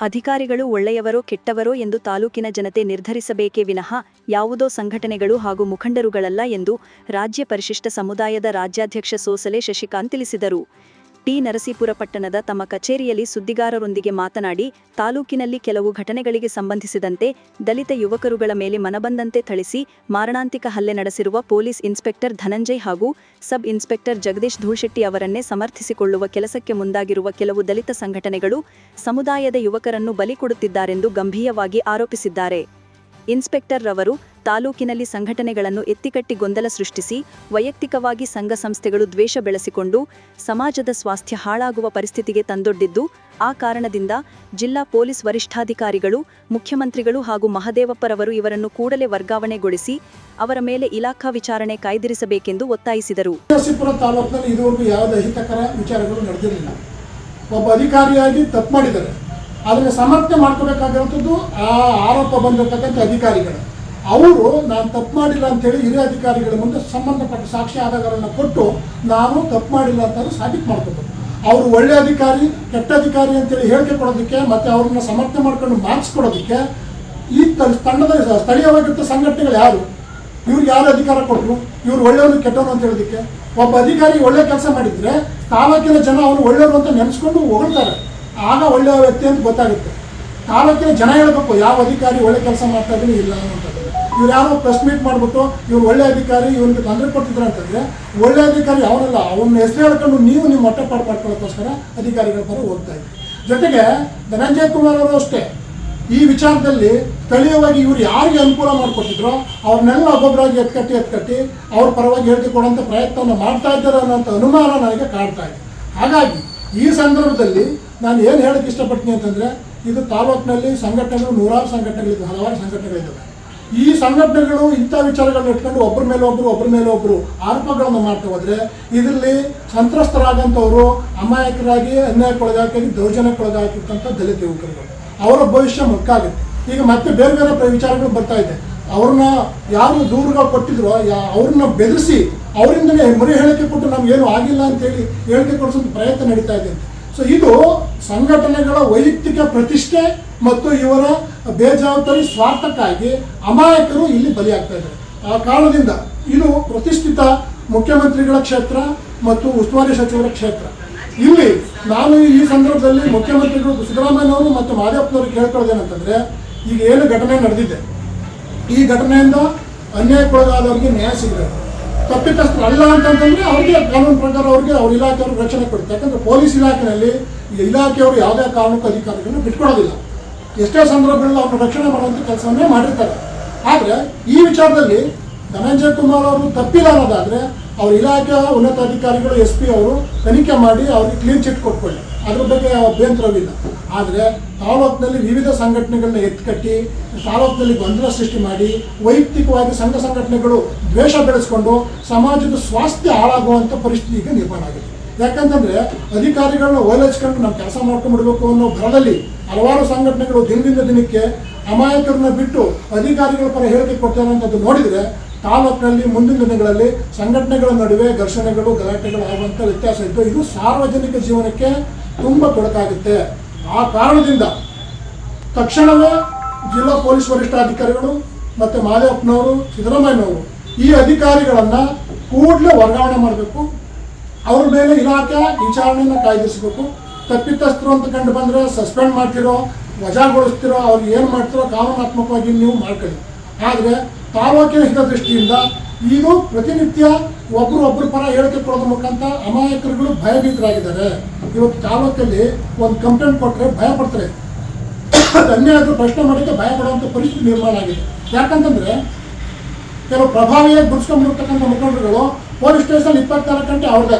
ಅಧಿಕಾರಿಗಳು ಒಳ್ಳೆಯವರೋ ಕೆಟ್ಟವರೋ ಎಂದು ತಾಲೂಕಿನ ಜನತೆ ನಿರ್ಧರಿಸಬೇಕೇ ವಿನಃ ಯಾವುದೋ ಸಂಘಟನೆಗಳು ಹಾಗೂ ಮುಖಂಡರುಗಳಲ್ಲ ಎಂದು ರಾಜ್ಯ ಪರಿಶಿಷ್ಟ ಸಮುದಾಯದ ರಾಜ್ಯಾಧ್ಯಕ್ಷ ಸೋಸಲೆ ಶಶಿಕಾಂತ್ ತಿಳಿಸಿದರು. ಟಿ. ನರಸೀಪುರ ಪಟ್ಟಣದ ತಮ್ಮ ಕಚೇರಿಯಲ್ಲಿ ಸುದ್ದಿಗಾರರೊಂದಿಗೆ ಮಾತನಾಡಿ, ತಾಲೂಕಿನಲ್ಲಿ ಕೆಲವು ಘಟನೆಗಳಿಗೆ ಸಂಬಂಧಿಸಿದಂತೆ ದಲಿತ ಯುವಕರುಗಳ ಮೇಲೆ ಮನಬಂದಂತೆ ಥಳಿಸಿ ಮಾರಣಾಂತಿಕ ಹಲ್ಲೆ ನಡೆಸಿರುವ ಪೊಲೀಸ್ ಇನ್ಸ್ಪೆಕ್ಟರ್ ಧನಂಜಯ್ ಹಾಗೂ ಸಬ್ ಇನ್ಸ್ಪೆಕ್ಟರ್ ಜಗದೀಶ್ ಧೂಶೆಟ್ಟಿ ಅವರನ್ನೇ ಸಮರ್ಥಿಸಿಕೊಳ್ಳುವ ಕೆಲಸಕ್ಕೆ ಮುಂದಾಗಿರುವ ಕೆಲವು ದಲಿತ ಸಂಘಟನೆಗಳು ಸಮುದಾಯದ ಯುವಕರನ್ನು ಬಲಿ ಕೊಡುತ್ತಿದ್ದಾರೆಂದು ಗಂಭೀರವಾಗಿ ಆರೋಪಿಸಿದ್ದಾರೆ. ಇನ್ಸ್ಪೆಕ್ಟರ್ ರವರು ತಾಲೂಕಿನಲ್ಲಿ ಸಂಘಟನೆಗಳನ್ನು ಎತ್ತಿಕಟ್ಟಿ ಗೊಂದಲ ಸೃಷ್ಟಿಸಿ ವೈಯಕ್ತಿಕವಾಗಿ ಸಂಘ ಸಂಸ್ಥೆಗಳು ದ್ವೇಷ ಬೆಳೆಸಿಕೊಂಡು ಸಮಾಜದ ಸ್ವಾಸ್ಥ್ಯ ಹಾಳಾಗುವ ಪರಿಸ್ಥಿತಿಗೆ ತಂದೊಡ್ಡಿದ್ದು, ಆ ಕಾರಣದಿಂದ ಜಿಲ್ಲಾ ಪೊಲೀಸ್ ವರಿಷ್ಠಾಧಿಕಾರಿಗಳು, ಮುಖ್ಯಮಂತ್ರಿಗಳು ಹಾಗೂ ಮಹದೇವಪ್ಪರವರು ಇವರನ್ನು ಕೂಡಲೇ ವರ್ಗಾವಣೆಗೊಳಿಸಿ ಅವರ ಮೇಲೆ ಇಲಾಖಾ ವಿಚಾರಣೆ ಕಾಯ್ದಿರಿಸಬೇಕೆಂದು ಒತ್ತಾಯಿಸಿದರು. ಒಬ್ಬ ಅಧಿಕಾರಿಯಾಗಿ ತಪ್ಪು ಮಾಡಿದ್ದಾರೆ. ಅದನ್ನು ಸಮರ್ಥನೆ ಮಾಡ್ಕೋಬೇಕಾಗಿರುವಂಥದ್ದು ಆ ಆರೋಪ ಬಂದಿರತಕ್ಕಂಥ ಅಧಿಕಾರಿಗಳು. ಅವರು, ನಾನು ತಪ್ಪು ಮಾಡಿಲ್ಲ ಅಂತೇಳಿ ಹಿರಿಯ ಅಧಿಕಾರಿಗಳ ಮುಂದೆ ಸಂಬಂಧಪಟ್ಟ ಸಾಕ್ಷಿ ಆಧಾರಗಳನ್ನು ಕೊಟ್ಟು ನಾನು ತಪ್ಪು ಮಾಡಿಲ್ಲ ಅಂತ ಸಾಬೀತು ಮಾಡ್ಕೋಬೇಕು ಅವರು ಒಳ್ಳೆ ಅಧಿಕಾರಿ, ಕೆಟ್ಟ ಅಧಿಕಾರಿ ಅಂತೇಳಿ ಹೇಳಿಕೆ ಕೊಡೋದಕ್ಕೆ ಮತ್ತೆ ಅವ್ರನ್ನ ಸಮರ್ಥನೆ ಮಾಡ್ಕೊಂಡು ಮಾರ್ಕ್ಸ್ ಕೊಡೋದಕ್ಕೆ ಈ ತಂಡದಲ್ಲಿ ತಂಡದ ಸ್ಥಳೀಯವಾಗಿದ್ದ ಸಂಘಟನೆಗಳು ಯಾರು? ಇವ್ರಿಗೆ ಯಾರು ಅಧಿಕಾರ ಕೊಟ್ಟರು ಇವ್ರು ಒಳ್ಳೆಯವನು ಕೆಟ್ಟವನು ಅಂತ ಹೇಳೋದಕ್ಕೆ? ಒಬ್ಬ ಅಧಿಕಾರಿ ಒಳ್ಳೆ ಕೆಲಸ ಮಾಡಿದ್ರೆ ತಾಲೂಕಿನ ಜನ ಅವನು ಒಳ್ಳೆಯವರು ಅಂತ ನೆನೆಸ್ಕೊಂಡು ಹೊಗಳ್ತಾರೆ. ಆಗ ಒಳ್ಳೆಯ ವ್ಯಕ್ತಿ ಅಂತ ಗೊತ್ತಾಗುತ್ತೆ. ತಾಲೂಕಿನ ಜನ ಹೇಳಬೇಕು, ಯಾವ ಅಧಿಕಾರಿ ಒಳ್ಳೆ ಕೆಲಸ ಮಾಡ್ತಾ ಇದ್ದೀನಿ, ಇಲ್ಲ ಅನ್ನೋಂಥದ್ದು ಇವ್ರು ಯಾರೋ ಪ್ರೆಸ್ ಮೀಟ್ ಮಾಡ್ಬಿಟ್ಟು ಇವ್ರು ಒಳ್ಳೆ ಅಧಿಕಾರಿ, ಇವ್ರಿಗೆ ತೊಂದರೆ ಕೊಡ್ತಿದ್ರು ಅಂತಂದ್ರೆ ಒಳ್ಳೆ ಅಧಿಕಾರಿ ಅವನಲ್ಲ ಅವನ ಹೆಸರು ಹೇಳ್ಕೊಂಡು ನೀವು ನಿಮ್ಮ ಹೊಟ್ಟೆಪಾಡು ಮಾಡ್ಕೊಳ್ಳೋಕ್ಕೋಸ್ಕರ ಅಧಿಕಾರಿಗಳ ಪರ ಹೋಗ್ತಾ ಇದ್ದೀವಿ ಜೊತೆಗೆ ಧನಂಜಯ ಕುಮಾರ್ ಅವರು ಅಷ್ಟೇ, ಈ ವಿಚಾರದಲ್ಲಿ ಸ್ಥಳೀಯವಾಗಿ ಇವ್ರು ಯಾರಿಗೆ ಅನುಕೂಲ ಮಾಡ್ಕೊಟ್ಟಿದ್ರು ಅವ್ರನ್ನೆಲ್ಲ ಒಬ್ಬೊಬ್ಬರಾಗಿ ಎತ್ಕಟ್ಟಿ ಎತ್ಕಟ್ಟಿ ಅವ್ರ ಪರವಾಗಿ ಹೇಳಿಕೊಡುವಂಥ ಪ್ರಯತ್ನವನ್ನು ಮಾಡ್ತಾ ಇದ್ದಾರೆ ಅನ್ನೋಂಥ ಅನುಮಾನ ನನಗೆ ಕಾಡ್ತಾ ಇದೆ. ಹಾಗಾಗಿ ಈ ಸಂದರ್ಭದಲ್ಲಿ ನಾನು ಏನು ಹೇಳಕ್ಕೆ ಇಷ್ಟಪಡ್ತೀನಿ ಅಂತಂದರೆ, ಇದು ತಾಲೂಕಿನಲ್ಲಿ ಸಂಘಟನೆಗಳು ನೂರಾರು ಸಂಘಟನೆಗಳಿದ್ದಾವೆ ಹಲವಾರು ಸಂಘಟನೆಗಳಿದ್ದಾವೆ. ಈ ಸಂಘಟನೆಗಳು ಇಂಥ ವಿಚಾರಗಳನ್ನ ಇಟ್ಕೊಂಡು ಒಬ್ಬರ ಮೇಲೆ ಒಬ್ಬರು ಒಬ್ಬರ ಮೇಲೆ ಒಬ್ಬರು ಆರೋಪಗಳನ್ನು ಮಾಡ್ತಾ ಹೋದ್ರೆ ಇದರಲ್ಲಿ ಸಂತ್ರಸ್ತರಾದಂಥವರು ಅಮಾಯಕರಾಗಿ ಅನ್ಯಾಯಕ್ಕೊಳಗಾಗಿ ದೌರ್ಜನ್ಯಕ್ಕೊಳಗಾಗಿರ್ತಂಥ ದಲಿತ ಯುವಕರುಗಳು. ಅವರ ಭವಿಷ್ಯ ಮುಕ್ಕಾಗುತ್ತೆ ಈಗ ಮತ್ತೆ ಬೇರೆ ಬೇರೆ ವಿಚಾರಗಳು ಬರ್ತಾ ಇದೆ. ಅವ್ರನ್ನ ಯಾರು ದೂರುಗಳು ಕೊಟ್ಟಿದ್ರು, ಯಾ ಅವ್ರನ್ನ ಬೆದರಿಸಿ ಅವರಿಂದನೇ ಮರಿ ಹೇಳಿಕೆ ಕೊಟ್ಟು ನಮ್ಗೇನು ಆಗಿಲ್ಲ ಅಂತೇಳಿ ಹೇಳಿಕೆ ಕೊಡಿಸೋದು ಪ್ರಯತ್ನ ನಡೀತಾ ಇದೆ ಸೊ ಇದು ಸಂಘಟನೆಗಳ ವೈಯಕ್ತಿಕ ಪ್ರತಿಷ್ಠೆ ಮತ್ತು ಇವರ ಬೇಜವಾಬ್ದಾರಿ ಸ್ವಾರ್ಥಕ್ಕಾಗಿ ಅಮಾಯಕರು ಇಲ್ಲಿ ಬಲಿಯಾಗ್ತಾ ಇದ್ದಾರೆ. ಆ ಕಾರಣದಿಂದ ಇದು ಪ್ರತಿಷ್ಠಿತ ಮುಖ್ಯಮಂತ್ರಿಗಳ ಕ್ಷೇತ್ರ ಮತ್ತು ಉಸ್ತುವಾರಿ ಸಚಿವರ ಕ್ಷೇತ್ರ. ಇಲ್ಲಿ ನಾನು ಈ ಸಂದರ್ಭದಲ್ಲಿ ಮುಖ್ಯಮಂತ್ರಿಗಳು ಸಿದ್ದರಾಮಯ್ಯನವರು ಮತ್ತು ಮಾದೇಪ್ಪನವರು ಕೇಳ್ಕೊಳ್ಳೋದೇನಂತಂದ್ರೆ ಈಗ ಏನು ಘಟನೆ ನಡೆದಿದೆ? ಈ ಘಟನೆಯಿಂದ ಅನ್ಯಾಯಕ್ಕೊಳಗಾದವರಿಗೆ ನ್ಯಾಯ ಸಿಗಬೇಕು ತಪ್ಪಿತಸ್ಥರು ಅಲ್ಲ ಅಂತಂದ್ರೆ ಅವ್ರಿಗೆ ಕಾನೂನು ಪ್ರಕಾರ ಅವ್ರಿಗೆ ಅವ್ರ ಇಲಾಖೆಯವರು ರಕ್ಷಣೆ ಕೊಡುತ್ತೆ ಯಾಕಂದ್ರೆ ಪೊಲೀಸ್ ಇಲಾಖೆಯಲ್ಲಿ ಇಲಾಖೆಯವರು ಯಾವುದೇ ಕಾರಣಕ್ಕೂ ಅಧಿಕಾರಿಗಳನ್ನು ಬಿಟ್ಕೊಡೋದಿಲ್ಲ. ಎಷ್ಟೇ ಸಂದರ್ಭಗಳಲ್ಲಿ ಅವ್ರನ್ನ ರಕ್ಷಣೆ ಮಾಡುವಂಥ ಕೆಲಸವನ್ನೇ ಮಾಡಿರ್ತಾರೆ. ಆದರೆ ಈ ವಿಚಾರದಲ್ಲಿ ಧನಂಜಯ ಕುಮಾರ್ ಅವರು ತಪ್ಪಿಲ್ಲ ಅನ್ನೋದಾದರೆ ಅವ್ರ ಇಲಾಖೆಯ ಉನ್ನತ ಅಧಿಕಾರಿಗಳು ಎಸ್ ಪಿ ಅವರು ತನಿಖೆ ಮಾಡಿ ಅವ್ರಿಗೆ ಕ್ಲೀನ್ ಚಿಟ್ ಕೊಟ್ಕೊಳ್ಳಿ. ಅದ್ರ ಬಗ್ಗೆ ಅಭ್ಯಂತರವಿಲ್ಲ. ಆದರೆ ತಾಲೂಕಿನಲ್ಲಿ ವಿವಿಧ ಸಂಘಟನೆಗಳನ್ನ ಎತ್ಕಟ್ಟಿ, ತಾಲೂಕಿನಲ್ಲಿ ಗೊಂದಲ ಸೃಷ್ಟಿ ಮಾಡಿ, ವೈಯಕ್ತಿಕವಾಗಿ ಸಂಘ ಸಂಘಟನೆಗಳು ದ್ವೇಷ ಬೆಳೆಸ್ಕೊಂಡು ಸಮಾಜದ ಸ್ವಾಸ್ಥ್ಯ ಹಾಳಾಗುವಂಥ ಪರಿಸ್ಥಿತಿ ಈಗ ನಿರ್ಮಾಣ ಆಗಿದೆ. ಯಾಕಂತಂದ್ರೆ ಅಧಿಕಾರಿಗಳನ್ನ ಓಲೈಸ್ಕೊಂಡು ನಾವು ಕೆಲಸ ಮಾಡ್ಕೊಂಡ್ಬಿಡ್ಬೇಕು ಅನ್ನೋ ಭರದಲ್ಲಿ ಹಲವಾರು ಸಂಘಟನೆಗಳು ದಿನದಿಂದ ದಿನಕ್ಕೆ ಅಮಾಯಕರನ್ನ ಬಿಟ್ಟು ಅಧಿಕಾರಿಗಳ ಪರ ಹೇಳಿಕೆ ಕೊಡ್ತಾರೆ ಅಂತದ್ದು ನೋಡಿದ್ರೆ ತಾಲೂಕಿನಲ್ಲಿ ಮುಂದಿನ ದಿನಗಳಲ್ಲಿ ಸಂಘಟನೆಗಳ ನಡುವೆ ಘರ್ಷಣೆಗಳು, ಗಲಾಟೆಗಳು ಆಗುವಂಥ ವ್ಯತ್ಯಾಸ ಇದ್ದು ಇದು ಸಾರ್ವಜನಿಕ ಜೀವನಕ್ಕೆ ತುಂಬಾ ತೊಡಕಾಗುತ್ತೆ. ಆ ಕಾರಣದಿಂದ ತಕ್ಷಣವೇ ಜಿಲ್ಲಾ ಪೊಲೀಸ್ ವರಿಷ್ಠಾಧಿಕಾರಿಗಳು ಮತ್ತು ಮಾದೇವಪ್ಪನವರು, ಸಿದ್ದರಾಮಯ್ಯನವರು ಈ ಅಧಿಕಾರಿಗಳನ್ನು ಕೂಡಲೇ ವರ್ಗಾವಣೆ ಮಾಡಬೇಕು. ಅವ್ರ ಮೇಲೆ ಇಲಾಖೆ ವಿಚಾರಣೆಯನ್ನು ಕಾಯ್ದಿರಿಸಬೇಕು. ತಪ್ಪಿತಸ್ಥರು ಅಂತ ಕಂಡು ಬಂದರೆ ಸಸ್ಪೆಂಡ್ ಮಾಡ್ತಿರೋ, ವಜಾಗೊಳಿಸ್ತಿರೋ ಅವ್ರಿಗೆ ಏನು ಮಾಡ್ತಿರೋ ಕಾನೂನಾತ್ಮಕವಾಗಿ ನೀವು ಮಾಡ್ಕೊಳ್ಳಿ. ಆದರೆ ತಾಲೂಕಿನ ಹಿತದೃಷ್ಟಿಯಿಂದ ಇದು ಪ್ರತಿನಿತ್ಯ ಒಬ್ಬರು ಒಬ್ಬರ ಪರ ಹೇಳಿಕೆ ಕೊಡೋದ್ರ ಮುಖಾಂತರ ಅಮಾಯಕರುಗಳು ಭಯಭೀತರಾಗಿದ್ದಾರೆ. ಇವತ್ತು ತಾಲೂಕಲ್ಲಿ ಒಂದು ಕಂಪ್ಲೇಂಟ್ ಕೊಟ್ಟರೆ ಭಯ ಪಡ್ತಾರೆ. ಅದನ್ನೇ ಅನ್ಯಾಯ ಪ್ರಶ್ನೆ ಮಾಡೋಕ್ಕೆ ಭಯ ಪಡುವಂಥ ಪರಿಸ್ಥಿತಿ ನಿರ್ಮಾಣ ಆಗಿದೆ. ಯಾಕಂತಂದ್ರೆ ಕೆಲವು ಪ್ರಭಾವಿಯಾಗಿ ಬಿಡಿಸ್ಕೊಂಡ್ಬಿಡ್ತಕ್ಕಂಥ ಮುಖಂಡರುಗಳು ಪೊಲೀಸ್ ಸ್ಟೇಷನ್ ಇಪ್ಪತ್ನಾಲ್ಕು ಗಂಟೆ ಅವ್ರದ್ದೇ.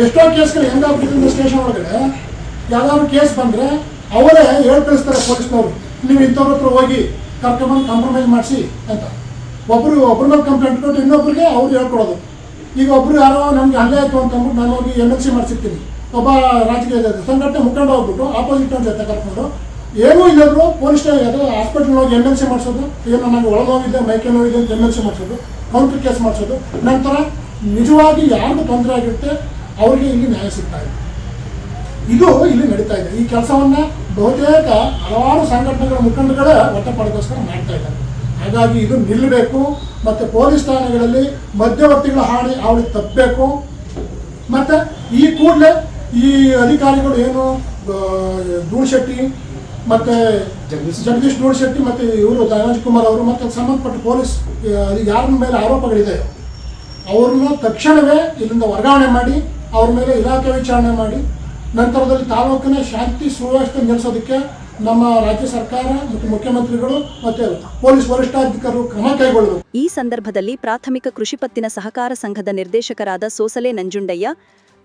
ಎಷ್ಟೋ ಕೇಸ್ಗಳು ಹೆಂಗಾಗ್ಬಿಟ್ಟಿದೆ ಸ್ಟೇಷನ್ ಒಳಗಡೆ, ಯಾವ್ದಾದ್ರು ಕೇಸ್ ಬಂದರೆ ಅವರೇ ಹೇಳಿ ಕಳಿಸ್ತಾರೆ ಪೊಲೀಸ್ನವರು, ನೀವು ಇಂಥವ್ರ ಹತ್ರ ಹೋಗಿ ಕರ್ಕೊಂಡ್ಬಂದು ಕಾಂಪ್ರಮೈಸ್ ಮಾಡಿಸಿ ಅಂತ. ಒಬ್ಬರು ಒಬ್ಬರ ಮೇಲೆ ಕಂಪ್ಲೇಂಟ್ ಕೊಟ್ಟು ಇನ್ನೊಬ್ಬರಿಗೆ ಅವ್ರು ಹೇಳ್ಕೊಡೋದು. ಈಗ ಒಬ್ರು ಯಾರೋ, ನಮ್ಗೆ ಹಲ್ಲೆ ಆಯಿತು ಅಂತ ಅಂದ್ಬಿಟ್ಟು ನಾನು ಹೋಗಿ ಎಂ ಎಲ್ ಸಿ ಮಾಡಿಸಿರ್ತೀನಿ. ಒಬ್ಬ ರಾಜಕೀಯ ಸಂಘಟನೆ ಮುಖಂಡ ಹೋಗ್ಬಿಟ್ಟು ಆಪೋಸಿಟ್ ಅವ್ರ ಜೊತೆ ಕರ್ಕೊಂಡು ಏನೂ ಇಲ್ಲದ್ರು ಪೊಲೀಸ್ ಅದು ಹಾಸ್ಪಿಟಲ್ ಹೋಗಿ ಎಂ ಎಲ್ ಸಿ ಮಾಡಿಸೋದು. ಏನೋ ನನಗೆ ಒಳಗೋಗಿದ್ದೆ ಮೈಕೆ ನೋವಿದೆ ಅಂತ ಎಂ ಎಲ್ ಸಿ ಮಾಡಿಸೋದು ಕೌಂಟರ್ ಕೇಸ್ ಮಾಡಿಸೋದು. ನಂತರ ನಿಜವಾಗಿ ಯಾರಿಗೂ ತೊಂದರೆ ಆಗಿರುತ್ತೆ ಅವ್ರಿಗೆ ಇಲ್ಲಿ ನ್ಯಾಯ ಸಿಗ್ತಾ ಇದೆ. ಇದು ಇಲ್ಲಿ ನಡೀತಾ ಇದೆ. ಈ ಕೆಲಸವನ್ನ ಬಹುತೇಕ ಹಲವಾರು ಸಂಘಟನೆಗಳ ಮುಖಂಡಗಳೇ ಹೊಟ್ಟೆಪಾಡಿಗೋಸ್ಕರ ಮಾಡ್ತಾ ಇದ್ದಾರೆ. ಹಾಗಾಗಿ ಇದು ನಿಲ್ಲಬೇಕು ಮತ್ತು ಪೊಲೀಸ್ ಠಾಣೆಗಳಲ್ಲಿ ಮಧ್ಯವರ್ತಿಗಳ ಹಾಳಿ ಅವಳಿಗೆ ತಪ್ಪಬೇಕು. ಮತ್ತು ಈ ಕೂಡಲೇ ಈ ಅಧಿಕಾರಿಗಳು ಏನು ಧೂಳ್ಶೆಟ್ಟಿ ಮತ್ತು ಜಗದೀಶ್ ಧೂಳ್ಶೆಟ್ಟಿ ಮತ್ತು ಇವರು ಕುಮಾರ್ ಅವರು ಮತ್ತು ಸಂಬಂಧಪಟ್ಟ ಪೊಲೀಸ್ ಯಾರ ಮೇಲೆ ಆರೋಪಗಳಿದೆ ಅವ್ರನ್ನ ತಕ್ಷಣವೇ ಇಲ್ಲಿಂದ ವರ್ಗಾವಣೆ ಮಾಡಿ ಅವ್ರ ಮೇಲೆ ಇಲಾಖೆ ವಿಚಾರಣೆ ಮಾಡಿ, ನಂತರದಲ್ಲಿ ತಾಲೂಕಿನ ಶಾಂತಿ ಸುವ್ಯವಸ್ಥೆ ನೆಲೆಸೋದಕ್ಕೆ ನಮ್ಮ ರಾಜ್ಯ ಸರ್ಕಾರ ಮತ್ತು ಮುಖ್ಯಮಂತ್ರಿಗಳು ಮತ್ತೆ ಪೊಲೀಸ್ ವರಿಷ್ಠಾಧಿಕಾರಿಗಳು ಕ್ರಮ ಕೈಗೊಳ್ಳಬೇಕು. ಈ ಸಂದರ್ಭದಲ್ಲಿ ಪ್ರಾಥಮಿಕ ಕೃಷಿ ಪತ್ತಿನ ಸಹಕಾರ ಸಂಘದ ನಿರ್ದೇಶಕರಾದ ಸೋಸಲೆ ನಂಜುಂಡಯ್ಯ,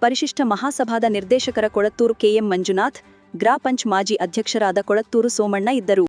ಪರಿಶಿಷ್ಟ ಮಹಾಸಭಾದ ನಿರ್ದೇಶಕರ ಕೊಳತ್ತೂರು ಕೆಎಂ ಮಂಜುನಾಥ್, ಗ್ರಾಪಂಚ್ ಮಾಜಿ ಅಧ್ಯಕ್ಷರಾದ ಕೊಳತ್ತೂರು ಸೋಮಣ್ಣ ಇದ್ದರು.